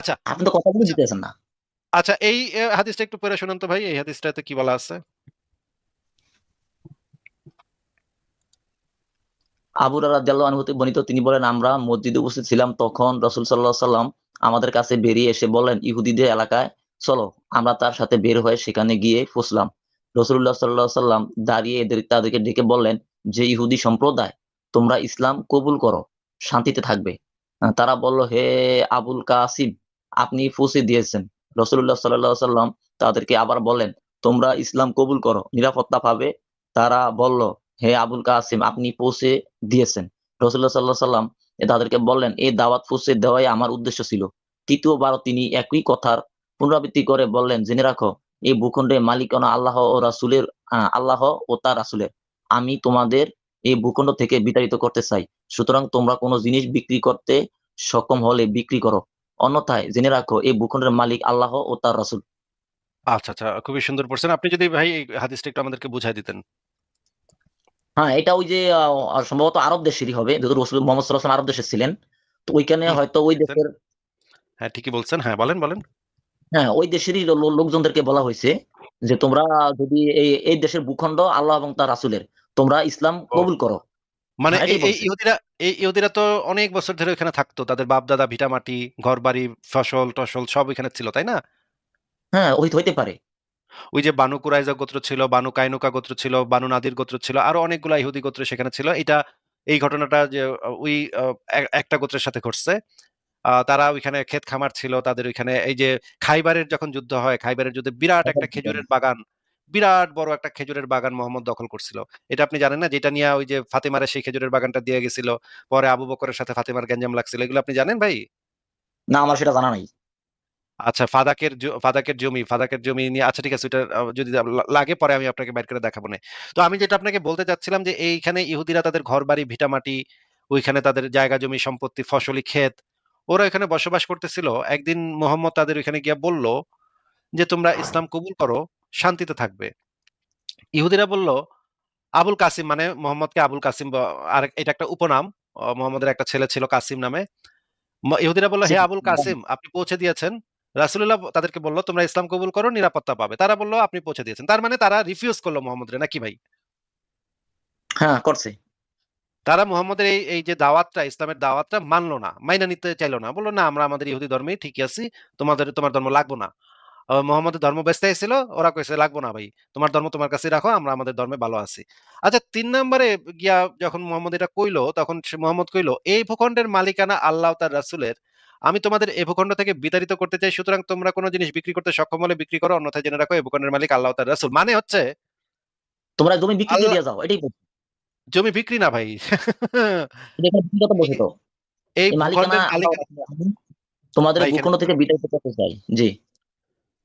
আচ্ছা। আপনি তো কথাগুলো। দিতেছেন না। আচ্ছা এই হাদিসটা একটু পড়ে শোনান তো ভাই। এই হাদিসটাতে কি বলা আছে? আবু হুরায়রা রাদিয়াল্লাহু আনহু বর্ণিত তিনি বলেন, "আমরা মসজিদে উপস্থিত ছিলাম। তখন রাসূল আলাইহি সাল্লাম আমাদের কাছে বেরিয়ে এসে বললেন, ইহুদীদের এলাকায় চলো। আমরা তার সাথে বের হয়ে সেখানে গিয়ে ফুসলাম রাসূলুল্লাহ সাল্লাল্লাহু আলাইহি সাল্লাম দাঁড়িয়ে এদের তাদেরকে ডেকে বললেন যে, ইহুদি সম্প্রদায় তোমরা ইসলাম কবুল করো, শান্তিতে থাকবে। তারা বলল, হে আবুল কাসিম আপনি পৌঁছে দিয়েছেন। সাল্লাল্লাহু সাল্লাম তাদেরকে আবার বলেন তোমরা ইসলাম কবুল করো, নিরাপত্তা পাবে। তারা বলল, হে আবুল কাসিম আপনি পৌঁছে দিয়েছেন। রাসূলুল্লাহ সাল্লাল্লাহু আলাইহি সাল্লাম তাদেরকে বললেন, এই দাওয়াত পৌঁছে দেওয়াই আমার উদ্দেশ্য ছিল। তৃতীয়বার তিনি একই কথার পুনরাবৃত্তি করে বললেন, জেনে রাখো এই ভূখণ্ডের মালিকানা আল্লাহ ও রাসূলের আল্লাহ ও তার রাসুলের আমি তোমাদের এই ভূখণ্ড থেকে বিতাড়িত করতে চাই। সুতরাং তোমরা কোন জিনিস বিক্রি করতে সক্ষম হলে বিক্রি করো। অন্যথায় জেনে রাখো এই ভূখণ্ডের মালিক আল্লাহ ও তার রাসূল। আচ্ছা, আচ্ছা। খুবই সুন্দর পড়ছেন। আপনি যদি ভাই এই হাদিসটা একটু আমাদেরকে বুঝায় দিতেন। হ্যাঁ, এটা ওই যে সম্ভবত আরব দেশেরই হবে। যেহেতু রাসূল মুহাম্মদ ওয়াসাল্লাম আরব দেশে ছিলেন। তো হুম, হয়তো ওই দেশের হ্যাঁ, ঠিকই বলছেন। হ্যাঁ, বলেন, বলেন। হ্যাঁ, ওই দেশেরই লোকজনদেরকে বলা হয়েছে যে, তোমরা যদি এই এই দেশের ভূখণ্ড আল্লাহ এবং তার রাসুলের তোমরা ইসলাম কবুল করো। মানে হ্যাঁ, এই। ইহুদিরা এই ইহুদিরা তো অনেক বছর ধরে ওখানে থাকতো। তাদের বাপ-দাদা ভিটামাটি, ঘরবাড়ি, ফসল-টসল সব ওইখানে ছিল, তাই না? হ্যাঁ, হইতে হইতে পারে। ওই যে বানু কুরাইজা গোত্র ছিল, বানু কায়নুকা গোত্র ছিল, বানু নাদির গোত্র ছিল। আরও অনেকগুলা ইহুদি গোত্র সেখানে ছিল। এটা এই ঘটনাটা যে ওই একটা গোত্রের সাথে ঘটছে। তারা ওইখানে ক্ষেত খামার ছিল। তাদের ওইখানে এই যে খাইবারের যখন যুদ্ধ হয়, খাইবারের যুদ্ধে বিরাট একটা খেজুরের বাগান, বিরাট বড় একটা খেজুরের বাগান মোহাম্মদ দখল করছিল। এটা আপনি জানেন না? যেটা নিয়ে ওই যে ফাতেমারে সেই খেজুরের বাগানটা দিয়ে গেছিল। পরে আবু বকরের সাথে ফাতেমার গ্যাঞ্জাম লাগছিল। এগুলো আপনি জানেন ভাই? না, আমার সেটা জানা নাই। আচ্ছা ফাদাকের ফাদাকের জমি ফাদাকের জমি নিয়ে আচ্ছা ঠিক আছে ওইটা যদি লাগে পরে আমি আপনাকে বাইর করে দেখাবো নে। তো আমি যেটা আপনাকে বলতে চাচ্ছিলাম যে এইখানে ইহুদিরা তাদের ঘরবাড়ি, ভিটামাটি, ওইখানে তাদের জায়গা জমি সম্পত্তি, ফসলি ক্ষেত, ওরা ওখানে বসবাস করতেছিল। একদিন মোহাম্মদ তাদের ওইখানে গিয়া বলল যে, "তোমরা ইসলাম কবুল করো, শান্তিতে থাকবে।" ইহুদিরা বলল, আবুল কাসিম মানে মোহাম্মদকে আবুল কাসিম আর এটা একটা উপনাম। মোহাম্মদের একটা ছেলে ছিল কাসিম নামে। ইহুদিরা বলল, "হে আবুল কাসিম আপনি পৌঁছে দিয়েছেন।" রাসূলুল্লাহ তাদেরকে বলল, "তোমরা ইসলাম কবুল করো, নিরাপত্তা পাবে।" তারা বলল, "আপনি পৌঁছে দিয়েছেন।" তার মানে তারা রিফিউজ করল মোহাম্মদরে নাকি ভাই? হ্যাঁ, করছে। তারা মুহাম্মদের এই, এই যে দাওয়াতটা, ইসলামের দাওয়াতটা মানলো না। মাইনা নিতে চাইলো না। বলল "না আমরা আমাদের ইহুদি ধর্মেই ঠিকই আছি। তোমাদের তোমার ধর্ম লাগবো না।" মুহাম্মদের ধর্ম বেচতে আইছিল। ওরা কইছে, "লাগবো না ভাই। তোমার ধর্ম তোমার কাছেই রাখো। আমরা আমাদের ধর্মে ভালো আছি।" আচ্ছা ৩ নাম্বারে গিয়া যখন মুহাম্মদ এটা কইল, তখন সে মুহাম্মদ কইল, "এই ভূখণ্ডের মালিকানা আল্লাহ তার রাসূলের। আমি তোমাদের এ ভূখণ্ড থেকে বিতাড়িত করতে চাই। সুতরাং তোমরা কোন জিনিস বিক্রি করতে সক্ষম হলে বিক্রি করো। অন্যথায় জেনে রাখো এই ভূখণ্ডের মালিক আল্লাহ তার রাসূল।" মানে হচ্ছে তোমরা জমি বিক্রি দিয়ে যাও। এটাই। জমি বিক্রি না ভাই। এই তো। এই এই মালিকানা ভূখণ্ডের মালিকানা তোমাদের ভূখণ্ড থেকে বিতাড়িত করতে চাই। জি।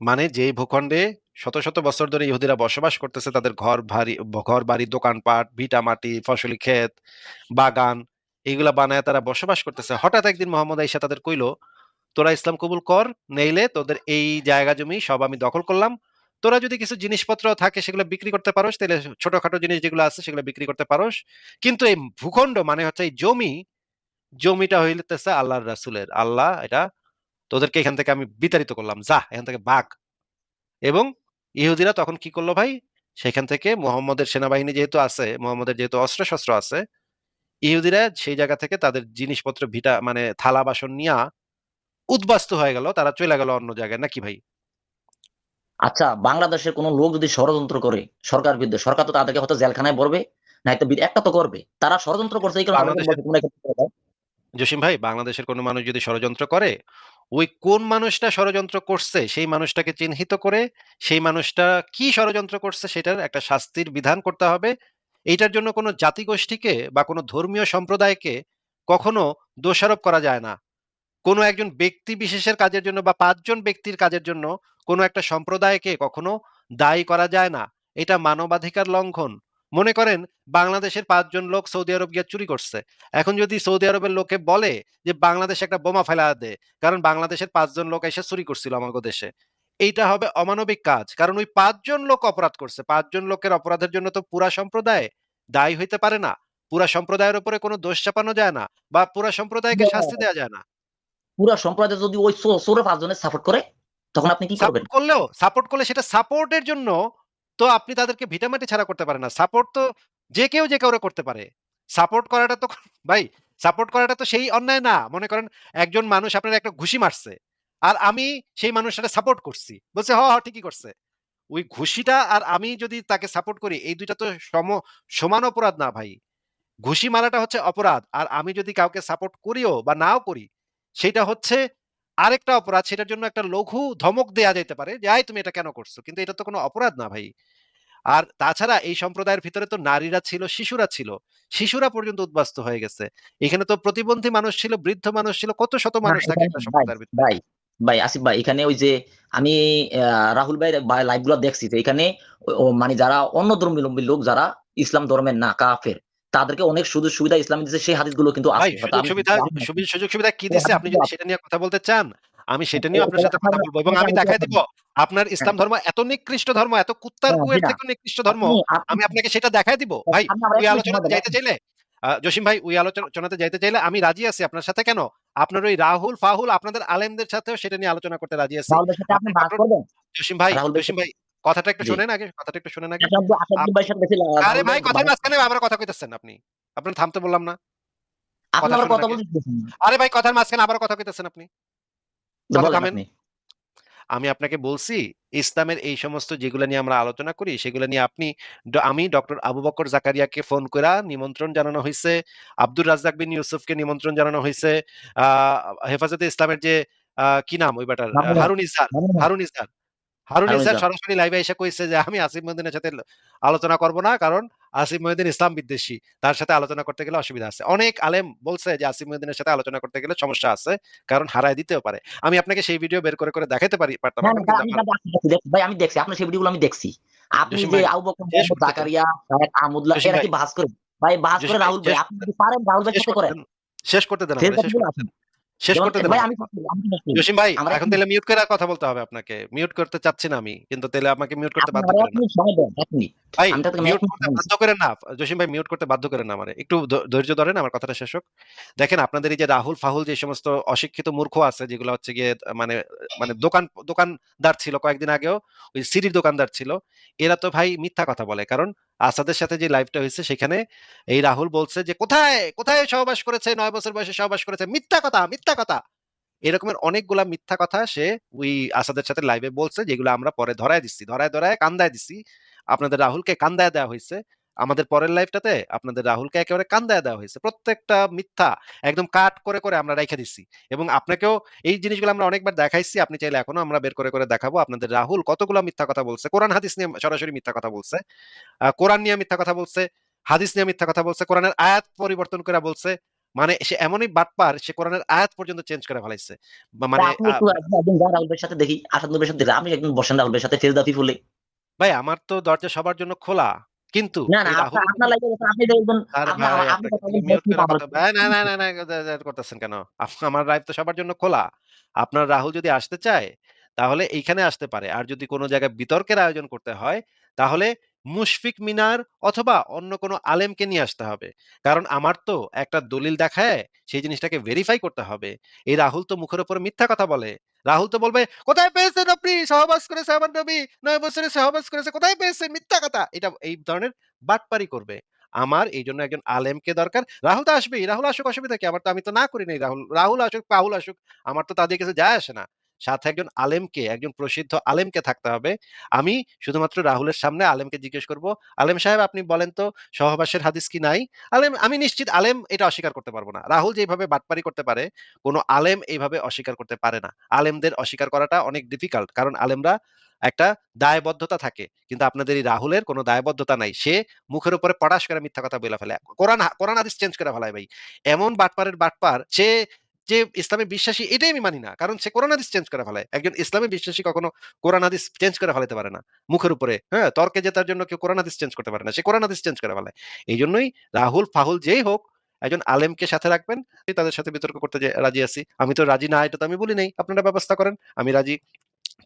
মানে যেই ভূখণ্ডে শত, শত বছর ধরে ইহুদিরা বসবাস করতেছে তাদের ঘর ভারি ঘর-বাড়ি, দোকানপাট, ভিটামাটি, ফসলি ক্ষেত, বাগান এগুলা বানায় তারা বসবাস করতেছে। হঠাৎ একদিন মোহাম্মদ আইসা তাদের কইল, "তোরা ইসলাম কবুল কর, নইলে তোদের এই জায়গা জমি সব আমি দখল করলাম। তোরা যদি কিছু জিনিসপত্র থাকে সেগুলো বিক্রি করতে পারোস, তাহলে ছোটখাটো জিনিস যেগুলো আছে সেগুলো বিক্রি করতে পারোস। কিন্তু এই ভূখণ্ড মানে হচ্ছে এই জমি, জমিটা হইতেছে আল্লাহর রাসুলের আল্লাহ এটা তোদেরকে এখান থেকে আমি বিতাড়িত করলাম। যা এখান থেকে ভাগ।" এবং ইহুদিরা তখন কি করল ভাই? সেখান থেকে মুহাম্মদের সেনাবাহিনী যেহেতু আছে, মুহাম্মদের যেহেতু অস্ত্র-শস্ত্র আছে, ইহুদিরা সেই জায়গা থেকে তাদের জিনিসপত্র ভিটা মানে থালা-বাসন নিয়া উদ্বাস্তু হয়ে গেল। তারা চইলা গেল অন্য জায়গায়। নাকি ভাই? আচ্ছা, বাংলাদেশের কোন লোক যদি ষড়যন্ত্র করে সরকারের বিরুদ্ধে, সরকার তো তাদেরকে হয়তো জেলখানায় ভরবে, নাইতো বি একটা তো করবে। তারা ষড়যন্ত্র করছে এই কারণে চলে। জসিম ভাই, বাংলাদেশের কোন মানুষ যদি ষড়যন্ত্র করে, ওই কোন মানুষটা ষড়যন্ত্র করছে সেই মানুষটাকে চিহ্নিত করে, সেই মানুষটা কি ষড়যন্ত্র করছে সেটার একটা শাস্তির বিধান করতে হবে। এইটার জন্য কোন জাতিগোষ্ঠীকে বা কোন ধর্মীয় সম্প্রদায়কে কখনো দোষারোপ করা যায় না। কোনো একজন ব্যক্তি বিশেষের কাজের জন্য বা পাঁচজন ব্যক্তির কাজের জন্য কোন একটা সম্প্রদায়কে কখনো দায়ী করা যায় না। এটা মানবাধিকার লঙ্ঘন। মনে করেন বাংলাদেশের ৫ জন লোক সৌদি আরব গিয়ে চুরি করছে। এখন যদি সৌদি আরবের লোকে বলে যে বাংলাদেশে একটা বোমা ফেলায়া দে। কারণ বাংলাদেশের ৫ জন লোক এসে চুরি করছিল আমাগো দেশে। এইটা হবে অমানবিক কাজ। কারণ ওই ৫ জন লোক অপরাধ করছে। ৫ জন লোকের অপরাধের জন্য তো পুরা সম্প্রদায় দায়ী হইতে পারে না। পুরা সম্প্রদায়ের উপরে কোনো দোষ চাপানো যায় না বা পুরা সম্প্রদায়কে শাস্তি দেওয়া যায় না। পুরা সম্প্রদায় যদি ওই চো চোরে ৫ জনের সাপোর্ট করে, তখন আপনি কি করবেন? করলেও সাপোর্ট করলে সেটা সাপোর্টের জন্য তো আপনি তাদেরকে ভিটামাটি ছাড়া করতে পারেন না। সাপোর্ট তো যে কেউ যে কাউরে করতে পারে। সাপোর্ট করাটা তো ভাই সাপোর্ট করাটা তো সেই অন্যায় না। মনে করেন একজন মানুষ আপনার একটা ঘুষি মারছে। আর আমি সেই মানুষটারে সাপোর্ট করছি। বলছে, "হ, ঠিকই করছে।" ওই ঘুষিটা আর আমি যদি তাকে সাপোর্ট করি এই ২ টা তো সম সমান অপরাধ না ভাই। ঘুষি মারাটা হচ্ছে অপরাধ। আর আমি যদি কাউকে সাপোর্ট করিও বা নাও করি, সেটা হচ্ছে আরেকটা অপরাধ। সেটার জন্য একটা লঘু ধমক দেয়া যাইতে পারে যে, "এই তুমি এটা কেন করছ?" কিন্তু এটা তো কোনো অপরাধ না ভাই। আর তাছাড়া এই সম্প্রদায়ের ভিতরে তো নারীরা ছিল, শিশুরা ছিল। শিশুরা পর্যন্ত উদ্বাস্তু হয়ে গেছে। এখানে তো প্রতিবন্ধী মানুষ ছিল, বৃদ্ধ মানুষ ছিল, কত শত মানুষ থাকে একটা ভাই, সম্প্রদায়ের ভিতরে। ভাই, ভাই আসিফ ভাই এখানে ওই যে আমি রাহুল ভাইয়ের বা লাইভগুলা দেখছি যে এখানে মানে যারা অন্য ধর্মাবলম্বী লোক যারা ইসলাম ধর্মের না কাফের, তাদেরকে অনেক সুযোগ সুবিধা ইসলামে দিছে সেই হাদিসগুলো কিন্তু সুযোগ আমি সুবিধা সুযোগ সুবিধা কি দিছে আপনি যদি সেটা নিয়ে কথা বলতে চান, আমি সেটা নিয়েও আপনার সাথে কথা বলব এবং আমি দেখায় দিব আপনার ইসলাম ধর্ম এত নিকৃষ্ট ধর্ম, এত কুত্তার হ্যাঁ, কুয়ের না। থেকেও নিকৃষ্ট ধর্ম, আমি আপনাকে সেটা দেখাই দিব। ভাই ওই আলোচনাতে যাইতে চাইলে জসিম ভাই ওই আলোচনাতে যাইতে চাইলে আমি রাজি আছি আপনার সাথে কেন? আপনার ওই রাহুল, ফাহুল আপনাদের আলেমদের সাথেও সেটা নিয়ে আলোচনা করতে রাজি আছি। জসিম ভাই, জসিম ভাই কথাটা একটু। শোনেন আগে, কথাটা একটু শোনেন আগে। আরে ভাই কথার মাঝখানে আবার কথা কইতেছেন আপনি। আপনার থামতে বললাম না? কথা আবার। আরে ভাই কথার মাঝখানে আবারও কথা কইতেছেন আপনি। আমি আপনাকে বলছি ইসলামের এই সমস্ত যেগুলা নিয়ে আমরা আলোচনা করি সেগুলা নিয়ে আপনি আমি ডক্টর আবু বকর জাকারিয়াকে ফোন কইরা নিমন্ত্রণ জানানো হয়েছে আব্দুর রাজ্জাক বিন ইউসুফকে নিমন্ত্রণ জানানো হয়েছে হেফাজতে ইসলামের যে কি নাম ওই বেটার? হারুন হক। হারুন ইজহার। হারুন ইসলাম। সরাসরি লাইভে এসে কইছে যে আমি আসিফ মহিউদ্দিনের সাথে আলোচনা করব না। কারণ আসিফ মহিউদ্দিন ইসলাম বিদ্বেষী। তার সাথে আলোচনা করতে গেলে অসুবিধা আছে। অনেক আলেম বলছে যে আসিফ মহিউদ্দিনের সাথে আলোচনা করতে গেলে সমস্যা আছে। কারণ হারায় দিতেও পারে। আমি আপনাকে সেই ভিডিও বের করে, করে দেখাইতে পারি পারতাম। ভাই আমি দেখছি। আপনার সেই ভিডিওগুলো আমি দেখছি। আপনি যে ভাই, আবু বকর শেষ করতে জাকারিয়া, আহমদুল্লাহ এরা কি বাহাস করে? ভাই বাহাস করে রাহুল ভাই। আপনি পারেন রাহুল ভাইয়ের শেষ সাথে করেন। শেষ করতে দেন শেষ করতে দেন। শেষ করতে করি, করি। জসিম ভাই এখন তাইলে মিউট কইরা কথা বলতে হবে আপনাকে। মিউট করতে চাচ্ছি না আমি। কিন্তু তাইলে আমাকে মিউট করতে বাধ্য আমার করেন না। মিনিট সময় দেন। ১ মিনিট। ভাই মিউট করতে বাধ্য করেন না। জসিম ভাই মিউট করতে বাধ্য করেন আমারে। একটু ধৈর্য ধরেন আমার কথাটা শেষ হোক। দেখেন আপনাদের এই যে রাহুল, ফাহুল যে সমস্ত অশিক্ষিত মূর্খ আছে যেগুলো হচ্ছে গিয়ে মানে মানে দোকান দোকানদার ছিল কয়েকদিন আগেও ওই সিডির দোকানদার ছিল। এরা তো ভাই মিথ্যা কথা বলে। কারণ আসাদের সাথে যে লাইভটা হয়েছে সেখানে এই রাহুল বলছে যে, "কোথায়, কোথায় সহবাস করেছে? নয় বছর বয়সে সহবাস করেছে। মিথ্যা কথা, মিথ্যা কথা।" এরকমের অনেকগুলা মিথ্যা কথা সে ওই আসাদের সাথে লাইভে বলছে যেগুলো আমরা পরে ধরায় দিচ্ছি। ধরায়, ধরায় কান্দায় দিছি। আপনাদের রাহুলকে কান্দায় দেওয়া হইছে। আমাদের পরের লাইভটাতে আপনাদের রাহুলকে একেবারে কান্দায় দেওয়া হইছে। প্রত্যেকটা মিথ্যা একদম কাট করে, করে আমরা রেখে দিচ্ছি এবং আপনাকেও এই জিনিসগুলো আমরা অনেকবার দেখাইছি। আপনি চাইলে এখনও আমরা বের করে, করে দেখাবো। আপনাদের রাহুল কতগুলা মিথ্যা কথা বলছে। কোরআন হাদিস নিয়ে সরাসরি মিথ্যা কথা বলছে। কোরআন নিয়ে মিথ্যা কথা বলছে, হাদিস নিয়ে মিথ্যা কথা বলছে, কোরআনের আয়াত পরিবর্তন কইরা বলছে। মানে সে এমনই বাটপার সে কোরআনের আয়াত পর্যন্ত চেঞ্জ করে ফেলাইছে। মানে আপনি আ একটু একদিন একদিন যান রাহুল ভাইয়ের সাথে দেখি। আসাদুল সাথে। আপনি একদিন বসেন রাহুল ভাইয়ের সাথে ফেরদা পিপুলে। ভাই আমার তো দরজা সবার জন্য খোলা। কিন্তু করতেছেন কেন? আমার লাইভ তো সবার জন্য খোলা। আপনার রাহুল যদি আসতে চায় তাহলে এইখানে আসতে পারে। আর যদি কোনো জায়গায় বিতর্কের আয়োজন করতে হয় তাহলে মুশফিক মিনার অথবা অন্য কোন আলেমকে নিয়ে আসতে হবে। কারণ আমার তো একটা দলিল দেখায় সেই জিনিসটাকে ভেরিফাই করতে হবে। এই রাহুল তো মুখের উপরে মিথ্যা কথা বলে। রাহুল তো বলবে, "কোথায় পেয়েছেন আপনি? সহবাস করেছে আমার নবী। নয় বছরে সহবাস করেছে। কোথায় পেয়েছেন? মিথ্যা কথা।" এটা এই ধরনের বাটপারি করবে। আমার এই জন্য একজন আলেমকে দরকার। রাহুল তো আসবেই। রাহুল আসুক অসুবিধা কি? আমার তো আমি তো না করি নাই রাহুল। রাহুল আসুক, পাহুল আসুক। আমার তো তাদের কাছে যায় আসে না। সাথে একজন আলেমকে, একজন প্রসিদ্ধ আলেমকে থাকতে হবে। আমি শুধুমাত্র রাহুলের সামনে আলেমকে জিজ্ঞেস করব, "আলেম সাহেব আপনি বলেন তো সহবাসের হাদিস কি নাই?" আলেম আমি নিশ্চিত আলেম এটা অস্বীকার করতে পারব না। রাহুল যেভাবে বাটপারি করতে পারে, কোন আলেম এইভাবে অস্বীকার করতে পারে না। আলেমদের অস্বীকার করাটা অনেক ডিফিকাল্ট। কারণ আলেমরা একটা দায়বদ্ধতা থাকে। কিন্তু আপনাদের এই রাহুলের কোন দায়বদ্ধতা নাই। সে মুখের উপরে পটাশ করে মিথ্যা কথা বলে ফেলে। কোরআন কোরআন হাদিস চেঞ্জ করে ফেলায় ভাই। এমন বাটপারের বাটপার সে যে ইসলামে বিশ্বাসী এটাই আমি মানি না। কারণ সে কোরআন হাদিস চেঞ্জ করে ফেলে একজন ইসলামে বিশ্বাসী কখনো কোরআন হাদিস চেঞ্জ করে ফেলাতে পারে না। মুখের উপরে, হ্যাঁ? তর্কে জেতার জন্য কেউ কোরআন হাদিস চেঞ্জ করতে পারে না। সে কোরআন হাদিস চেঞ্জ করে ফেলে এই জন্যই রাহুল, ফাহুল যেই হোক একজন আলেমকে সাথে রাখবেন। তাদের সাথে বিতর্ক করতে যে রাজি আছি। আমি তো রাজি না এটা তো আমি বলি নাই। আপনারা ব্যবস্থা করেন। আমি রাজি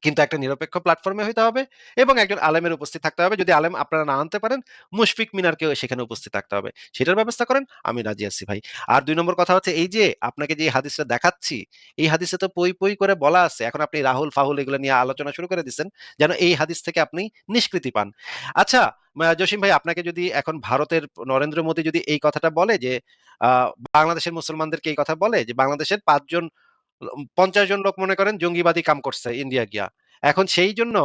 কিন্তু একটা নিরপেক্ষ প্ল্যাটফর্মে হইতে হবে এবং একজন আলেমের উপস্থিত থাকতে হবে। যদি আলেম আপনারা না আনতে পারেন, মুশফিক মিনারকেও সেখানে উপস্থিত থাকতে হবে। সেটার ব্যবস্থা করেন, আমি রাজি আছি ভাই। আর দুই নম্বর কথা হচ্ছে এই যে, আপনাকে যে হাদিসটা দেখাচ্ছি, এই হাদিসে তো পই পই করে বলা আছে। এখন আপনি রাহুল, ফাহুল এগুলো নিয়ে আলোচনা শুরু করে দিচ্ছেন যেন এই হাদিস থেকে আপনি নিষ্কৃতি পান। আচ্ছা জসিম ভাই, আপনাকে যদি এখন ভারতের নরেন্দ্র মোদী যদি এই কথাটা বলে যে বাংলাদেশের মুসলমানদেরকে এই কথা বলে যে, বাংলাদেশের পাঁচজন পঞ্চাশ জন লোক মনে করেন জঙ্গিবাদী কাম করছে ইন্ডিয়া গিয়া। এখন সেই জন্য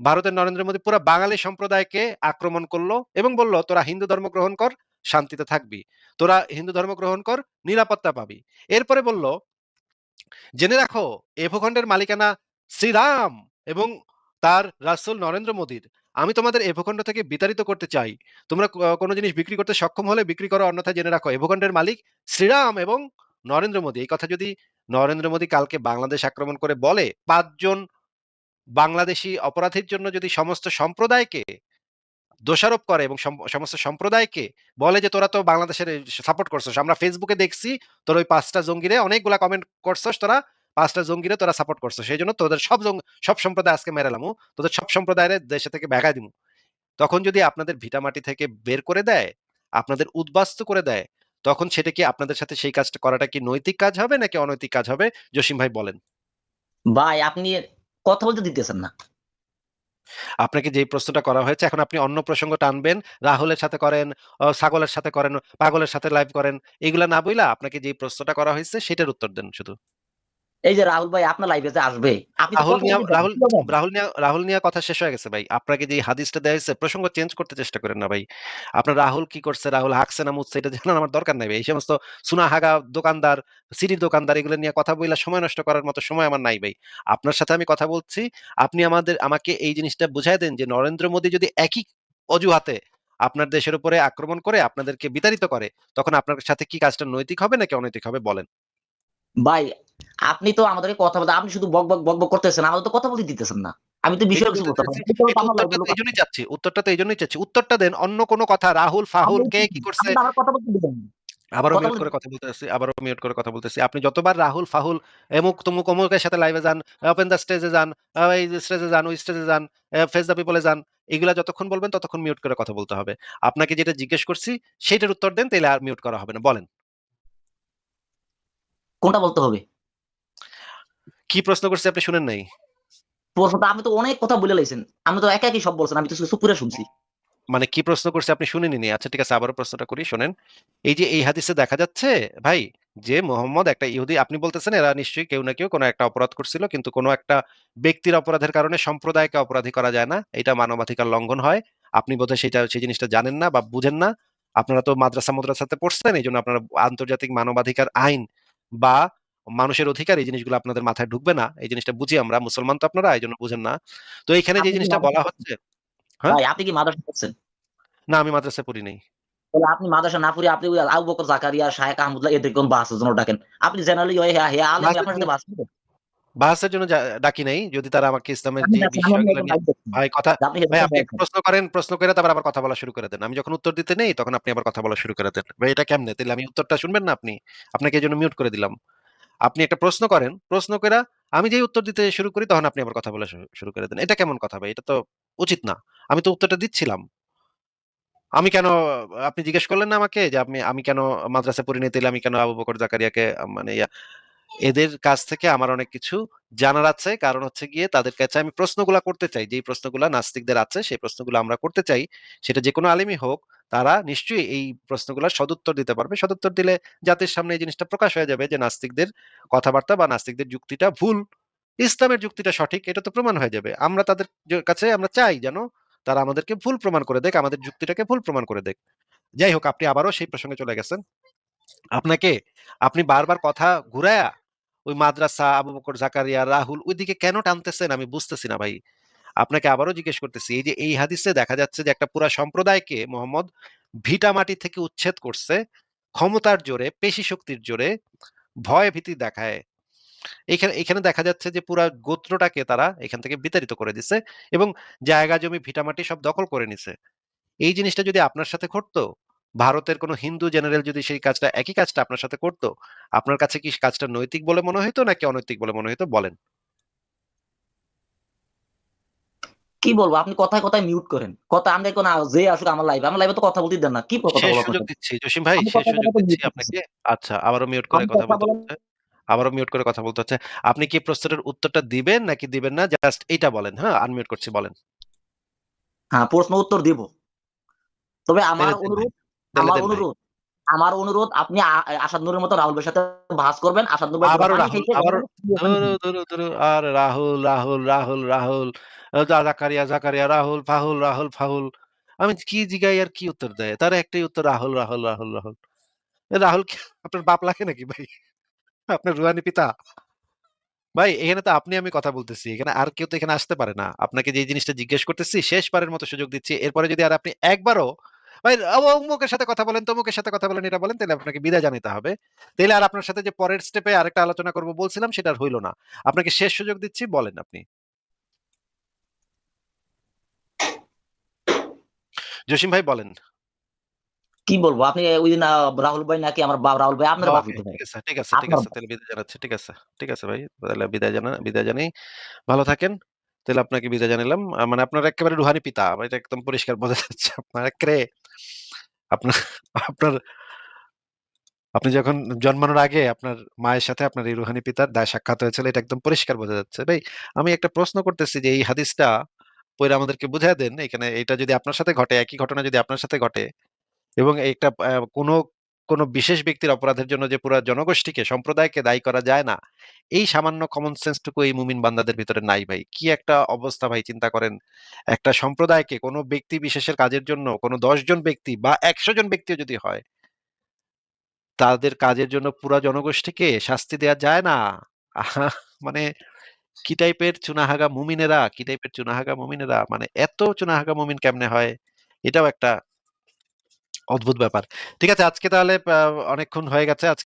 ভারতের নরেন্দ্র মোদী পুরো বাঙালি সম্প্রদায়কে আক্রমণ করল এবং বলল, তোরা হিন্দু ধর্ম গ্রহণ কর, শান্তিতে থাকবি। তোরা হিন্দু ধর্ম গ্রহণ কর, নিরাপত্তা পাবি। এরপরে বলল, জেনে রাখো, এ ভূখণ্ডের মালিকানা শ্রীরাম এবং তার রাসূল নরেন্দ্র মোদীর। আমি তোমাদের এ ভূখণ্ড থেকে বিতাড়িত করতে চাই। তোমরা কোনো জিনিস বিক্রি করতে সক্ষম হলে বিক্রি করো, অন্যথায় জেনে রাখো, এ ভূখণ্ডের মালিক শ্রীরাম এবং নরেন্দ্র মোদী। এই কথা যদি নরেন্দ্র মোদী কালকে বাংলাদেশ আক্রমণ করে বলে পাঁচজন বাংলাদেশি অপরাধীর জন্য যদি সমস্ত সম্প্রদায়কে দোষারোপ করে এবং সমস্ত সম্প্রদায়কে বলে যে তোরা তো বাংলাদেশের সাপোর্ট করছস, আমরা ফেসবুকে দেখছি তোর ওই পাঁচটা জঙ্গিরে অনেকগুলা কমেন্ট করছস, তোরা পাঁচটা জঙ্গিরে তোরা সাপোর্ট করছ সেই জন্য তোদের সব সব সম্প্রদায় আজকে মেরালামু তোদের সব সম্প্রদায়ের দেশে থেকে ব্যাগায় দিমু। তখন যদি আপনাদের ভিটামাটি থেকে বের করে দেয়, আপনাদের উদ্বাস্তু করে দেয় তখন সেটা কি আপনাদের সাথে সেই কাজটা করাটা কি নৈতিক কাজ হবে নাকি অনৈতিক কাজ হবে? জসিম ভাই বলেন। ভাই আপনি কথা বলতে দিতেছেন না। আপনাকে যে প্রশ্নটা করা হয়েছে এখন আপনি অন্য প্রসঙ্গ টানবেন। রাহুলের সাথে করেন ছাগলের সাথে করেন পাগলের সাথে লাইভ করেন এগুলা না বইলা আপনাকে যে প্রশ্নটা করা হয়েছে সেটার উত্তর দেন শুধু। এই যে রাহুল ভাই আপনার লাইভে যে আসবে রাহুল নিয়া রাহুল রাহুল নিয়া রাহুল নিয়া কথা শেষ হয়ে গেছে ভাই। আপনাকে যে হাদিসটা দেওয়া হয়েছে প্রসঙ্গ চেঞ্জ করতে চেষ্টা করেন না ভাই। আপনার রাহুল কি করছে রাহুল হাঁকছে না মুছছে এটা জানার আমার দরকার নাই ভাই। এই সমস্ত সুনা হাগা দোকানদার সিটির দোকানদার এগুলো নিয়ে কথা বইলা সময় নষ্ট করার মতো সময় আমার নাই ভাই। আপনার সাথে আমি কথা বলছি। আপনি আমাদের আমাকে এই জিনিসটা বুঝাই দেন যে নরেন্দ্র মোদী যদি একই অজুহাতে আপনার দেশের উপরে আক্রমণ করে আপনাদেরকে বিতাড়িত করে তখন আপনার সাথে কি কাজটা নৈতিক হবে নাকি অনৈতিক হবে বলেন। ভাই আপনি তো আমাদেরকে কথা বলতে আপনি শুধু বক বক বক বক করতেছেন আমাদের তো কথা বলতে দিতেছেন না। আমি তো বিষয় কিছু বলতে এই জন্যই চাচ্ছি উত্তরটা তো এই জন্যই চাচ্ছি উত্তরটা দেন অন্য কোনো কথা রাহুল ফাহুল কে কি করছে? কথা বলতে দিতেন না। আবারও মিউট করে কথা বলতেছি আবারও মিউট করে কথা বলতেছি। আপনি যতবার রাহুল ফাহুল এমুক তমুক অমুকের সাথে লাইভে যান ওপেন দ্য স্টেজে যান এই স্টেজে যান ওই স্টেজে যান ফেস দ্য পিপলে যান এগুলা যতক্ষণ বলবেন ততক্ষণ মিউট করে কথা বলতে হবে। আপনাকে যেটা জিজ্ঞেস করছি সেটার উত্তর দেন তাহলে আর মিউট করা হবে না। বলেন। কোনটা বলতে হবে? কি প্রশ্ন করছি আপনি শুনেন নাই? প্রশ্নটা আপনি তো অনেক কথা বলে লাইছেন। আমি তো একা একই সব বলছেন আমি তো শুধু চুপ করে শুনছি। মানে কি প্রশ্ন করছে আপনি শুনেনি নি? আচ্ছা ঠিক আছে আবারও প্রশ্নটা করি শোনেন। এই যে এই হাদিসে দেখা যাচ্ছে ভাই যে মোহাম্মদ একটা ইহুদি আপনি বলতেছেন এরা নিশ্চয়ই কেউ না কেউ কোনো একটা অপরাধ করছিল কিন্তু কোনো একটা ব্যক্তির অপরাধের কারণে সম্প্রদায়কে অপরাধী করা যায় না। এটা মানবাধিকার লঙ্ঘন হয়। আপনি বোধহয় সেটা সেই জিনিসটা জানেন না বা বুঝেন না। আপনারা তো মাদ্রাসা মাদ্রাসাতে পড়ছেন এই জন্য আপনারা আন্তর্জাতিক মানবাধিকার আইন বা মানুষের অধিকার এই জিনিসগুলো আপনাদের মাথায় ঢুকবে না। এই জিনিসটা বুঝি আমরা মুসলমান তো আপনারা এই জন্য বুঝেন না। তো এখানে যে জিনিসটা বলা হচ্ছে হ্যাঁ? ভাই আপনি কি মাদ্রাসা না আমি মাদ্রাসা পড়ি নাই। তাহলে আপনি মাদ্রাসা না পড়ি আপনি আবু বকর জাকারিয়া শাহেক আহমদুল্লাহ এদের কোন বাসের জন্য ডাকেন। আপনি জেনারেলি ওই হ্যাঁ হ্যাঁ আলেম আপনার সাথে বাস। বাহাসের জন্য ডাকি নাই যদি তারা আমাকে ইসলামের যে বিষয়গুলো নিয়ে ভাই কথা ভাই আপনি একটু প্রশ্ন করেন প্রশ্ন করে তারপর আবার কথা বলা শুরু করে দেন। আমি যখন উত্তর দিতে নেই তখন আপনি আবার কথা বলা শুরু করে দেন। ভাই এটা কেমনে? তাহলে আমি উত্তরটা শুনবেন না আপনি? আপনাকে এই জন্য মিউট করে দিলাম। আপনি একটা প্রশ্ন করেন প্রশ্ন করে আমি যেই উত্তর দিতে শুরু করি তখন আপনি আবার কথা বলা শুরু করে দেন। এটা কেমন কথা ভাই? এটা তো উচিত না। আমি তো উত্তরটা দিচ্ছিলাম। আমি কেন আপনি জিজ্ঞেস করলেন না আমাকে যে আপনি আমি কেন মাদ্রাসা নাই আমি কেন আবু বকর জাকারিয়াকে মানে ইয়া এদের কাছ থেকে আমার অনেক কিছু জানার আছে। কারণ হচ্ছে গিয়ে তাদের কাছে আমি প্রশ্নগুলা করতে চাই। যেই প্রশ্নগুলা নাস্তিকদের আছে, সেই প্রশ্নগুলো আমরা করতে চাই। সেটা যে কোনো আলিমই হোক, তারা নিশ্চয়ই এই প্রশ্নগুলোর সদুত্তর দিতে পারবে। সদুত্তর দিলে জাতির সামনে এই জিনিসটা প্রকাশ হয়ে যাবে যে নাস্তিকদের কথাবার্তা বা নাস্তিকদের যুক্তিটা ভুল। ইসলামের যুক্তিটা সঠিক, এটা তো প্রমাণ হয়ে যাবে। আমরা তাদের কাছে আমরা চাই যেন তারা আমাদেরকে ভুল প্রমাণ করে দেখ, আমাদের যুক্তিটাকে ভুল প্রমাণ করে দেখ। যাই হোক, আপনি আবারও সেই প্রসঙ্গে চলে গেছেন। আপনাকে, আপনি বারবার কথা ঘুরায়া ওই মাদ্রাসা, আবু বকর, জাকারিয়া, রাহুল ওইদিকে কেন টানতেছেন আমি বুঝতেছি না ভাই। আপনাকে আবারও জিজ্ঞেস করতেছি, এই যে এই হাদিসে দেখা যাচ্ছে যে একটা পুরা সম্প্রদায়কে মোহাম্মদ ভিটা মাটি থেকে উচ্ছেদ করছে, ক্ষমতার জোরে, পেশি শক্তির জোরে, ভয় ভীতি দেখায়। এখানে এখানে দেখা যাচ্ছে যে পুরা গোত্রটাকে তারা এখান থেকে বিতাড়িত করে দিছে এবং জায়গা জমি ভিটামাটি সব দখল করে নিছে। এই জিনিসটা যদি আপনার সাথে ঘটতো ভারতের কোনো হিন্দু জেনারেল যদি সেই কাজটা একই কাজটা আপনার সাথে করতো আপনার কাছে কি কাজটা নৈতিক বলে মনে হতো নাকি অনৈতিক বলে মনে হতো বলেন। কি বলব? আপনি কথায় কথায় মিউট করেন। কথা আমি দেখো না যে আসুক আমার লাইভে আমার লাইভে তো কথা বলতে দেন না। কি কথা বলব সুযোগ দিচ্ছি। জসিম ভাই কথা সুযোগ দিচ্ছি আপনাকে। আচ্ছা আবারও মিউট করে কথা বলতে আবারও মিউট করে কথা বলতে হচ্ছে আপনি কি প্রশ্নের উত্তরটা দিবেন নাকি দিবেন না? জাস্ট এইটা বলেন হ্যাঁ? আনমিউট করছি বলেন। হ্যাঁ প্রশ্ন উত্তর দিব। তবে আমার অনুরোধ আমার অনুরোধ আমার অনুরোধ আপনি আ- আসাদ নূরের মতো রাহুল ভাইয়ের সাথে ভাস করবেন। আসাদ নূর আর রাহুল রাহুল রাহুল রাহুল জাকারিয়া জাকারিয়া রাহুল ফাহুল রাহুল ফাহুল। আমি কি জিগাই আর কি উত্তর দেয়? তার একটাই উত্তর রাহুল রাহুল রাহুল রাহুল। রাহুল আপনার বাপ লাগে নাকি ভাই? আপনার রুহানি পিতা? ভাই এখানে তো আপনি আমি কথা বলতেছি। এখানে আর কেউ তো এখানে আসতে পারে না। আপনাকে যে জিনিসটা জিজ্ঞেস করতেছি শেষবারের মতো সুযোগ দিচ্ছি। এরপরে যদি আর আপনি একবারও ভাই অমুকের সাথে কথা বলেন তমুকের সাথে কথা বলেন এটা বলেন তাহলে আপনাকে বিদায় জানাতে হবে। তাহলে আর আপনার সাথে যে পরের স্টেপে আরেকটা আলোচনা করব বলছিলাম সেটা আর হইল না। আপনাকে শেষ সুযোগ দিচ্ছি বলেন আপনি। জসিম ভাই বলেন। কি বলব? আপনি ওই দিন রাহুল ভাই নাকি আমার বাপ রাহুল ভাই আপনার বাপ ঠিক আছে ঠিক আছে ঠিক আছে তাহলে বিদায় জানাচ্ছি ঠিক আছে ঠিক আছে ভাই তাহলে বিদায় জানা বিদায় জানাই। ভালো থাকেন তাহলে আপনাকে বিদায় জানালাম মানে আপনার একেবারে রুহানি পিতা এটা একদম পরিষ্কার বোঝা যাচ্ছে আপনার একেবারে। আপনার আপনার আপনি যখন জন্মানোর আগে আপনার মায়ের সাথে আপনার এই রুহানি পিতার দায় সাক্ষাৎ হয়েছিল এটা একদম পরিষ্কার বোঝা যাচ্ছে। ভাই আমি একটা প্রশ্ন করতেছি যে এই হাদিসটা পরে আমাদেরকে বুঝায় দেন। এখানে এটা যদি আপনার সাথে ঘটে একই ঘটনা যদি আপনার সাথে ঘটে এবং আহ, কোনো কোনো বিশেষ ব্যক্তির অপরাধের জন্য যে পুরো জনগোষ্ঠীকে, সম্প্রদায়কে দায়ী করা যায় না, এই সামান্য কমন সেন্সটুকু এই মুমিন বান্দাদের ভিতরে নাই ভাই। কি একটা অবস্থা ভাই, চিন্তা করেন। একটা সম্প্রদায়কে, কোনো ব্যক্তি বিশেষের কাজের জন্য, কোনো জন ব্যক্তি বা একশো জন ব্যক্তিও যদি হয়, তাদের কাজের জন্য পুরা জনগোষ্ঠীকে শাস্তি দেয়া যায় না। মানে কি টাইপের চুনাহাগা মুমিনেরা, কি টাইপের চুনাহাগা মুমিনেরা মানে এত চুনাহাগা মুমিন কেমনে হয়? এটাও একটা অদ্ভুত ব্যাপার। ঠিক আছে আজকে তাহলে অনেকক্ষণ হয়ে গেছে। আজকে